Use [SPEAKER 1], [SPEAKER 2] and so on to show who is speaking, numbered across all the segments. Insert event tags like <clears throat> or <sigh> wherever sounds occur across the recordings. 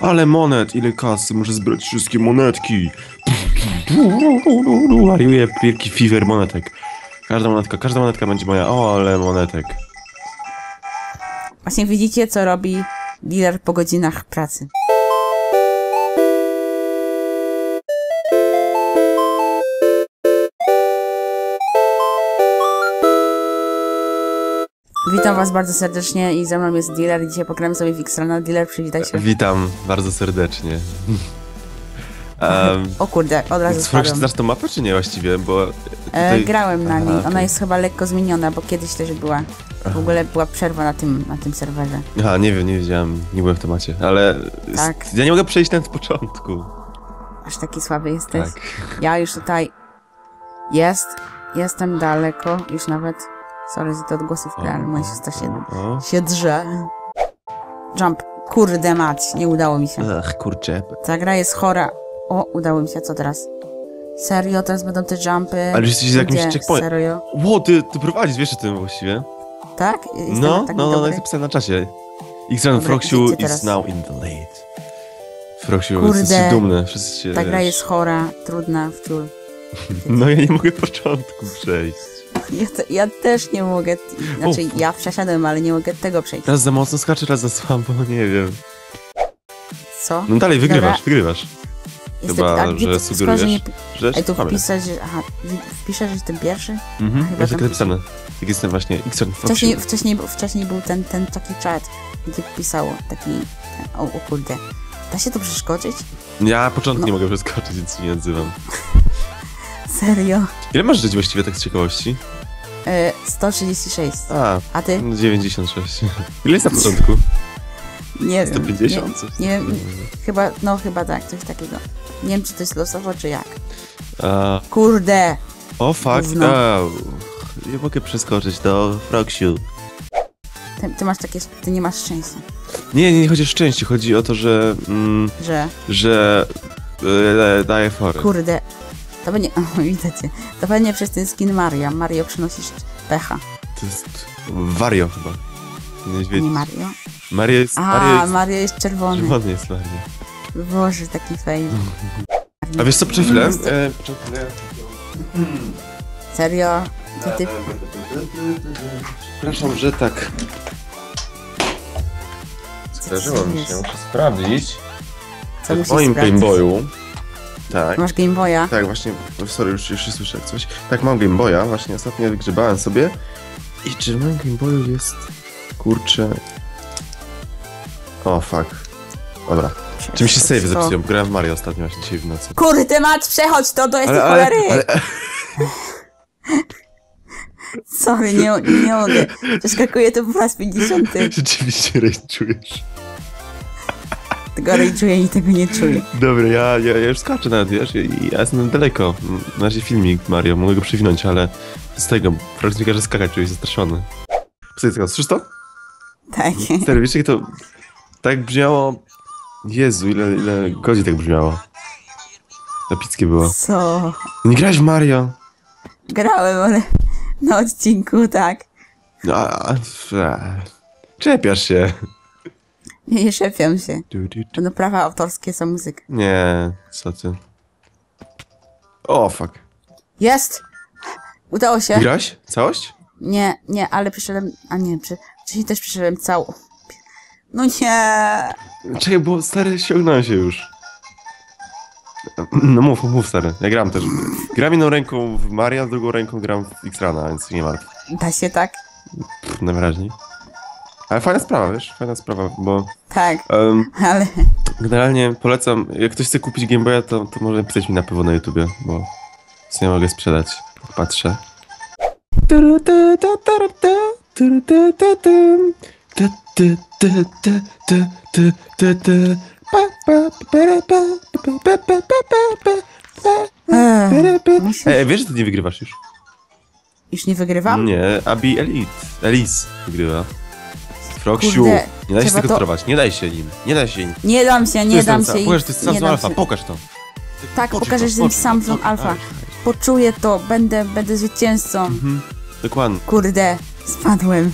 [SPEAKER 1] Ale monet, ile kasy, muszę zbrać wszystkie monetki. Wariuję wielki fever monetek. Każda monetka, każda monetka będzie moja. O, ale monetek.
[SPEAKER 2] Właśnie widzicie, co robi dealer po godzinach pracy. Witam was bardzo serdecznie i ze mną jest dealer. Dzisiaj pogramy sobie w X-Rana. Dealer, przywitaj się.
[SPEAKER 1] Witam bardzo serdecznie. Um, <laughs>
[SPEAKER 2] O kurde, od razu spadłem.
[SPEAKER 1] znasz tą mapę, czy nie właściwie? Bo
[SPEAKER 2] E,
[SPEAKER 1] tutaj...
[SPEAKER 2] grałem na
[SPEAKER 1] Aha,
[SPEAKER 2] niej. Ona
[SPEAKER 1] okej.
[SPEAKER 2] jest chyba lekko zmieniona, bo kiedyś też była. W ogóle była przerwa na tym, na tym serwerze.
[SPEAKER 1] Aha, nie wiem, nie wiedziałem, nie byłem w temacie, ale...
[SPEAKER 2] Tak.
[SPEAKER 1] Ja nie mogę przejść ten z początku.
[SPEAKER 2] Aż taki słaby jesteś.
[SPEAKER 1] Tak.
[SPEAKER 2] Ja już tutaj jest, jestem daleko, już nawet. Sorry za te odgłosy w tle, ale moja siostra się, się drze. Jump. Kurde mać, nie udało mi się.
[SPEAKER 1] Ach, kurczę.
[SPEAKER 2] Ta gra jest chora. O, udało mi się, co teraz? Serio, teraz będą te jumpy.
[SPEAKER 1] Ale jesteś z jakimś
[SPEAKER 2] Gdzie?
[SPEAKER 1] checkpoint.
[SPEAKER 2] Serio?
[SPEAKER 1] Ło, ty, ty prowadzisz, wiesz o tym właściwie?
[SPEAKER 2] Tak? Jestem
[SPEAKER 1] No,
[SPEAKER 2] taki
[SPEAKER 1] no, no, no jest napisane na czasie.
[SPEAKER 2] Dobra,
[SPEAKER 1] Froxiu is
[SPEAKER 2] teraz.
[SPEAKER 1] now in the late. Froxiu, jesteś dumny, wszyscy się...
[SPEAKER 2] Ta gra
[SPEAKER 1] wiesz.
[SPEAKER 2] jest chora, trudna, wciul. <laughs>
[SPEAKER 1] No ja nie mogę początku przejść.
[SPEAKER 2] Ja, ja też nie mogę. Znaczy,
[SPEAKER 1] Uf.
[SPEAKER 2] ja przeszedłem, ale nie mogę tego przejść.
[SPEAKER 1] Raz za mocno skacze, raz za słabo, <laughs> nie wiem.
[SPEAKER 2] Co?
[SPEAKER 1] No dalej, wygrywasz,
[SPEAKER 2] Dobra.
[SPEAKER 1] wygrywasz.
[SPEAKER 2] Jestem, a gdzie
[SPEAKER 1] że sugerujesz,
[SPEAKER 2] nie,
[SPEAKER 1] Że
[SPEAKER 2] Ej, tu wpisać, że... Aha, wpiszę, że jestem pierwszy?
[SPEAKER 1] Mhm,
[SPEAKER 2] chyba
[SPEAKER 1] jest tak napisane. Jak jestem właśnie X-Run
[SPEAKER 2] Wcześniej, wcześniej, wcześniej był ten, ten taki czat, gdzie pisało taki... Ten, o, o kurde. Da się to przeszkodzić?
[SPEAKER 1] Ja początku
[SPEAKER 2] No.
[SPEAKER 1] nie mogę przeskoczyć, więc się nie odzywam. <laughs>
[SPEAKER 2] Serio?
[SPEAKER 1] Ile masz żyć właściwie tak z ciekawości?
[SPEAKER 2] E, 136.
[SPEAKER 1] A,
[SPEAKER 2] A ty?
[SPEAKER 1] 96. <laughs> Ile jest na początku?
[SPEAKER 2] Nie wiem.
[SPEAKER 1] 150? Coś
[SPEAKER 2] Nie, nie wiem, chyba, no chyba tak, coś takiego. Nie wiem, czy to jest losowo, czy jak.
[SPEAKER 1] A,
[SPEAKER 2] Kurde!
[SPEAKER 1] O, fuck. A, nie mogę przeskoczyć do Froxiu.
[SPEAKER 2] Ty, ty masz takie... Ty nie masz szczęścia,
[SPEAKER 1] Nie, nie, nie chodzi o szczęście, chodzi o to, że... Mm,
[SPEAKER 2] że...
[SPEAKER 1] że... E, daje fory.
[SPEAKER 2] Kurde. To będzie... <laughs> O, widzę cię. To pewnie przez ten skin Maria. Mario przynosisz pecha.
[SPEAKER 1] To jest Wario chyba. Nie.
[SPEAKER 2] Mario.
[SPEAKER 1] Mario jest...
[SPEAKER 2] A,
[SPEAKER 1] Mario jest...
[SPEAKER 2] Mario jest czerwony.
[SPEAKER 1] Czerwony jest Mario.
[SPEAKER 2] Boże, taki fail.
[SPEAKER 1] A wiesz co, przed chwilę...
[SPEAKER 2] Jest-
[SPEAKER 1] E, przed chwilę...
[SPEAKER 2] Serio? To ty...
[SPEAKER 1] Przepraszam, że tak... Skojarzyło mi się, muszę sprawdzić.
[SPEAKER 2] Co
[SPEAKER 1] w moim
[SPEAKER 2] sprawdzić?
[SPEAKER 1] Tak.
[SPEAKER 2] Masz Game Boya?
[SPEAKER 1] Tak, właśnie, sorry, już, już się słyszę jak coś. Tak, mam Game Boya, właśnie ostatnio wygrzebałem sobie. I czy w moim Game Boyu jest, kurczę... O, fuck. Dobra. Czy mi się save zepsują? Grałem w Mario ostatnio właśnie dzisiaj w nocy.
[SPEAKER 2] Kurde, Mat, przechodź to, to jest
[SPEAKER 1] Ale,
[SPEAKER 2] ale,
[SPEAKER 1] ale,
[SPEAKER 2] cholery! <laughs>
[SPEAKER 1] ale,
[SPEAKER 2] Sorry, nie, nie mogę. Przeskakuję to po raz 50. <laughs>
[SPEAKER 1] rzeczywiście rejczujesz.
[SPEAKER 2] Tego rage'uję i tego nie czuję.
[SPEAKER 1] Dobra, ja, ja, ja już skaczę nawet, wiesz, ja jestem daleko. Na razie filmik Mario, mogę go przewinąć, ale z tego, Frank mi każe skakać, czuję się zastraszony. Tego, słyszysz to?
[SPEAKER 2] Tak.
[SPEAKER 1] Stary, wiesz jak to tak brzmiało? Jezu, ile, ile godzin tak brzmiało. Epickie było.
[SPEAKER 2] Co?
[SPEAKER 1] Nie grałeś w Mario?
[SPEAKER 2] Grałem, ale na odcinku, tak.
[SPEAKER 1] No, a, a, a, czepiasz się.
[SPEAKER 2] Nie, nie szepiam się. No prawa autorskie są muzyka.
[SPEAKER 1] Nie, co ty. O, fuck.
[SPEAKER 2] Jest! Udało się.
[SPEAKER 1] Grałeś? Całość?
[SPEAKER 2] Nie, nie, ale przyszedłem... A nie, przy, wcześniej też przyszedłem całą. No nie!
[SPEAKER 1] Czekaj, bo stary, ściągnąłem się już. No mów, mów stary, ja gram też. Gram jedną ręką w Mario, drugą ręką gram w X-Rana, więc nie martw.
[SPEAKER 2] Da się tak?
[SPEAKER 1] Pff, Najwyraźniej. Ale fajna sprawa, wiesz? Fajna sprawa, bo...
[SPEAKER 2] Tak,
[SPEAKER 1] em, <laughs>
[SPEAKER 2] ale...
[SPEAKER 1] Generalnie polecam, jak ktoś chce kupić Game Boya, to, to może pisać mi na pewno na YouTubie, bo co nie mogę sprzedać. Jak Patrzę. Ej, wiesz, że ty nie wygrywasz już?
[SPEAKER 2] Już nie wygrywam?
[SPEAKER 1] Nie, Abi Elite. Elise wygrywa. Froksiu,
[SPEAKER 2] Kurde,
[SPEAKER 1] nie daj się tego
[SPEAKER 2] to-
[SPEAKER 1] sterować, nie daj się nim, nie daj się nim.
[SPEAKER 2] Nie dam się, nie
[SPEAKER 1] jest
[SPEAKER 2] dam się.
[SPEAKER 1] Pokaż, to jest Samsung Alpha, pokaż to.
[SPEAKER 2] Tak, pokażę, że
[SPEAKER 1] to,
[SPEAKER 2] Samsung Alpha. Poczuję to, będę, będę zwycięzcą.
[SPEAKER 1] Mhm, dokładnie.
[SPEAKER 2] Kurde, spadłem.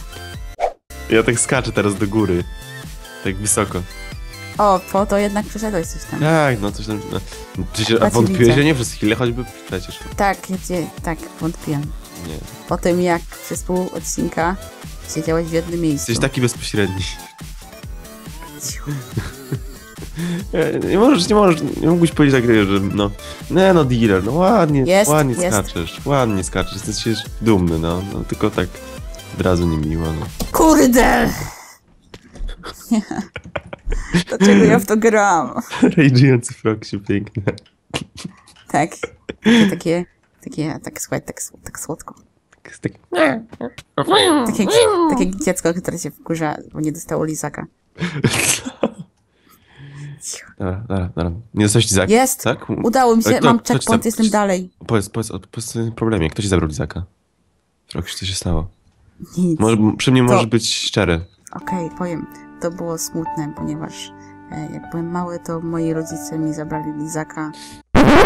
[SPEAKER 1] Ja tak skaczę teraz do góry. Tak wysoko.
[SPEAKER 2] O, po to jednak przeszedłeś coś tam.
[SPEAKER 1] Tak, no coś tam. No. Czy się, a wątpiłeś, że nie przez chwilę, choćby przecież.
[SPEAKER 2] Tak, ja cię, tak, wątpiłem.
[SPEAKER 1] Nie.
[SPEAKER 2] Po tym jak przez pół odcinka siedziałeś w jednym miejscu.
[SPEAKER 1] Jesteś taki bezpośredni. Nie, nie możesz, nie możesz, nie mógłbyś powiedzieć tak, że no, nie no dealer, no ładnie,
[SPEAKER 2] Jest,
[SPEAKER 1] ładnie
[SPEAKER 2] jest.
[SPEAKER 1] skaczesz, ładnie skaczesz, jesteś dumny, no, no, tylko tak od razu niemiło, no.
[SPEAKER 2] Kurde! Nie. Dlaczego ja w to gram?
[SPEAKER 1] Rage'ujący Froxiu, piękne.
[SPEAKER 2] Tak. Takie, takie, tak słuchaj, tak, tak słodko.
[SPEAKER 1] Jest tak,
[SPEAKER 2] Takie, takie dziecko, które się wkurza, bo nie dostało lizaka. <laughs>
[SPEAKER 1] dobra, dobra, dobra. Nie dostałeś lizaka?
[SPEAKER 2] Jest!
[SPEAKER 1] Tak?
[SPEAKER 2] Udało mi się,
[SPEAKER 1] Ale kto-
[SPEAKER 2] mam
[SPEAKER 1] kto ci
[SPEAKER 2] checkpoint, jestem dalej.
[SPEAKER 1] Powiedz, powiedz, o- powiedz o problemie, kto ci zabrał lizaka? Froxiu, co się stało?
[SPEAKER 2] Nic.
[SPEAKER 1] Może, przy mnie
[SPEAKER 2] To-
[SPEAKER 1] możesz być szczery.
[SPEAKER 2] Okej, powiem. To było smutne, ponieważ e, jak byłem mały, to moi rodzice mi zabrali lizaka.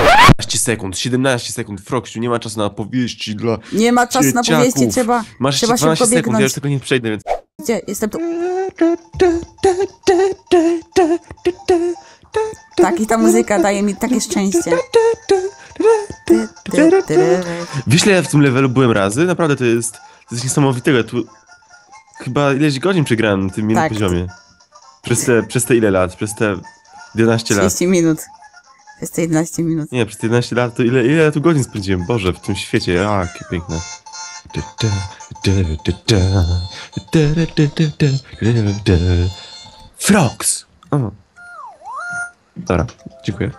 [SPEAKER 1] 17 sekund, 17 sekund, Froxiu, nie ma czasu na opowieści dla...
[SPEAKER 2] Nie ma czasu na
[SPEAKER 1] Dzieciaków.
[SPEAKER 2] powieści, trzeba,
[SPEAKER 1] Masz
[SPEAKER 2] trzeba
[SPEAKER 1] jeszcze 12
[SPEAKER 2] szybko
[SPEAKER 1] sekund, ja już tego nie przejdę, więc...
[SPEAKER 2] Gdzie? Jestem tu. Tak, i ta muzyka daje mi takie szczęście. Ty, ty, ty, ty.
[SPEAKER 1] Wiesz, ile ja w tym levelu byłem razy? Naprawdę to jest, to jest niesamowitego. Ja tu chyba ileś godzin przegrałem na tym
[SPEAKER 2] Tak.
[SPEAKER 1] poziomie. Przez te, przez te ile lat? Przez te 11 lat.
[SPEAKER 2] 30 minut. Jest to 11 minut.
[SPEAKER 1] Nie, przez te 11 lat to ile, ile ja tu godzin spędziłem? Boże, w tym świecie, a, jakie piękne. Frogs! O. Dobra, dziękuję.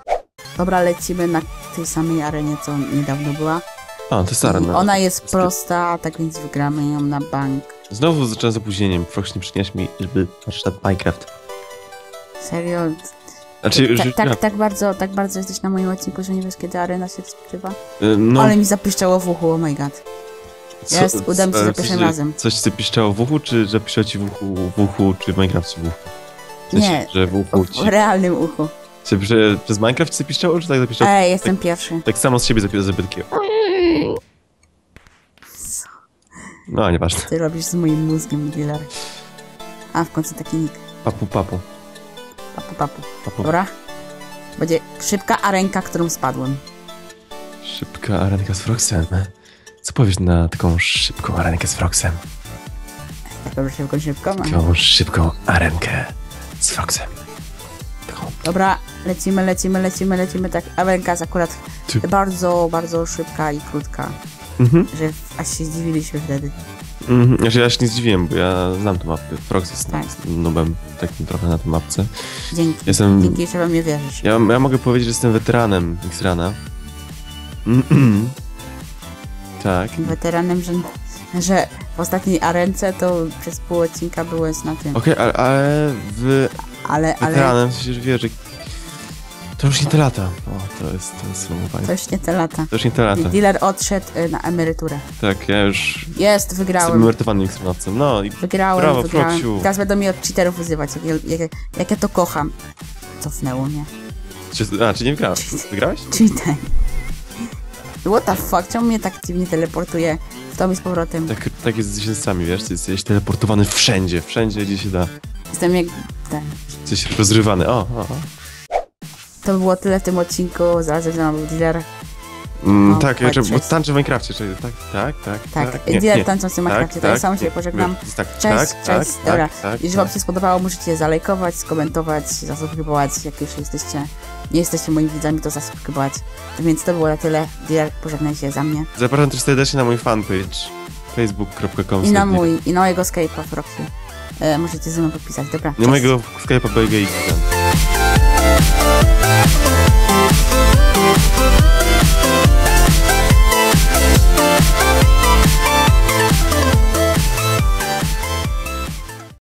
[SPEAKER 2] Dobra, lecimy na tej samej arenie, co niedawno była.
[SPEAKER 1] A, to jest arena.
[SPEAKER 2] Ona jest prosta, tak więc wygramy ją na bank.
[SPEAKER 1] Znowu zacząłem z opóźnieniem. Frogs nie przynieś mi, żeby patrzeć na Minecraft.
[SPEAKER 2] Serio?
[SPEAKER 1] Znaczy,
[SPEAKER 2] Tak, tak, tak, bardzo, tak bardzo jesteś na moim odcinku, że nie wiesz, kiedy arena się rozgrywa?
[SPEAKER 1] y, no,
[SPEAKER 2] Ale mi zapiszczało w uchu, oh my god.
[SPEAKER 1] Co-
[SPEAKER 2] Jest, uda mi się
[SPEAKER 1] ale
[SPEAKER 2] za pierwszym razem.
[SPEAKER 1] Coś ci piszczało w uchu, czy że pisze ci w uchu, w uchu czy w Minecraft w uchu? W sensie,
[SPEAKER 2] Nie,
[SPEAKER 1] Że w uchu ci...
[SPEAKER 2] W realnym uchu.
[SPEAKER 1] Czy, że przez Minecraft ci piszczało, czy tak zapiszczało?
[SPEAKER 2] Ej, jestem pierwszy.
[SPEAKER 1] Tak samo z siebie zabytki. No, nieważne.
[SPEAKER 2] Ty robisz z moim mózgiem, dealer. A, w końcu taki nick.
[SPEAKER 1] Papu, papu.
[SPEAKER 2] Papu, papu.
[SPEAKER 1] papu.
[SPEAKER 2] Dobra? Będzie szybka arenka, którą spadłem.
[SPEAKER 1] Szybka arenka z Frogsem. Co powiesz na taką szybką arenkę z Frogsem?
[SPEAKER 2] Taką szybko. no.
[SPEAKER 1] Taką szybką arenkę z. Taką...
[SPEAKER 2] Dobra, lecimy, lecimy, lecimy, lecimy. Tak, arenka jest akurat
[SPEAKER 1] Ty-
[SPEAKER 2] bardzo, bardzo szybka i krótka.
[SPEAKER 1] Mhm.
[SPEAKER 2] Że aż się zdziwiliśmy wtedy.
[SPEAKER 1] Mhm. Znaczy, ja się nie zdziwiłem, bo ja znam tę mapę. Frogs jest
[SPEAKER 2] Tak.
[SPEAKER 1] nubem takim trochę na tej mapce.
[SPEAKER 2] Dzięki.
[SPEAKER 1] Jestem...
[SPEAKER 2] Dzięki, trzeba mnie wierzyć.
[SPEAKER 1] Ja, ja mogę powiedzieć, że jestem weteranem X-Rana. <clears throat> Tak.
[SPEAKER 2] Weteranem, że, że w ostatniej arence to przez pół odcinka byłeś na tym.
[SPEAKER 1] Okej, ale, ale w
[SPEAKER 2] Ale, ale
[SPEAKER 1] weteranem, w sensie, że wiesz, że to już nie te lata. O, to jest, to jest słowowanie.
[SPEAKER 2] to już nie te lata.
[SPEAKER 1] To już nie te lata.
[SPEAKER 2] Dealer odszedł y, na emeryturę.
[SPEAKER 1] Tak, ja już
[SPEAKER 2] Jest,
[SPEAKER 1] jestem
[SPEAKER 2] wygrałem.
[SPEAKER 1] emerytowanym X-Ranowcem. No i
[SPEAKER 2] Wygrałem,
[SPEAKER 1] Brawo,
[SPEAKER 2] wygrałem.
[SPEAKER 1] Froksiu.
[SPEAKER 2] Teraz będą mnie od cheaterów uzywać, jak, jak, jak ja to kocham. Cofnęło mnie.
[SPEAKER 1] czy, a, czy nie wygrałeś? Wygrałeś?
[SPEAKER 2] Cheater. What the fuck? Czemu mnie tak dziwnie teleportuje w tom i z powrotem?
[SPEAKER 1] Tak, tak jest z zwycięzcami, wiesz? Ty jesteś teleportowany wszędzie, wszędzie, gdzie się da.
[SPEAKER 2] Jestem jak ten.
[SPEAKER 1] Jesteś rozrywany. O, o, o.
[SPEAKER 2] To by było tyle w tym odcinku. Zaraz był dealer.
[SPEAKER 1] Mm,
[SPEAKER 2] O,
[SPEAKER 1] tak, ja trzeba- bo tańczę w Minecrafcie, czyli tak, tak, tak,
[SPEAKER 2] Tak,
[SPEAKER 1] tak.
[SPEAKER 2] dealer tańczący w Minecrafcie. to ja sam się
[SPEAKER 1] nie,
[SPEAKER 2] pożegnam.
[SPEAKER 1] Tak,
[SPEAKER 2] Cześć,
[SPEAKER 1] tak,
[SPEAKER 2] cześć,
[SPEAKER 1] tak,
[SPEAKER 2] dobra.
[SPEAKER 1] tak, tak,
[SPEAKER 2] Jeżeli wam się spodobało, możecie zalajkować, skomentować, zasubskrybować. Jak już jesteście, nie jesteście moimi widzami, to zasubskrybować. Więc to było na tyle. Dealer, pożegnaj się za mnie.
[SPEAKER 1] Zapraszam też serdecznie na mój fanpage facebook.com
[SPEAKER 2] I na mój, i na mojego Skype'a w Roxy. E, możecie ze mną podpisać. Dobra,
[SPEAKER 1] Nie mojego Skype'a BGX. Música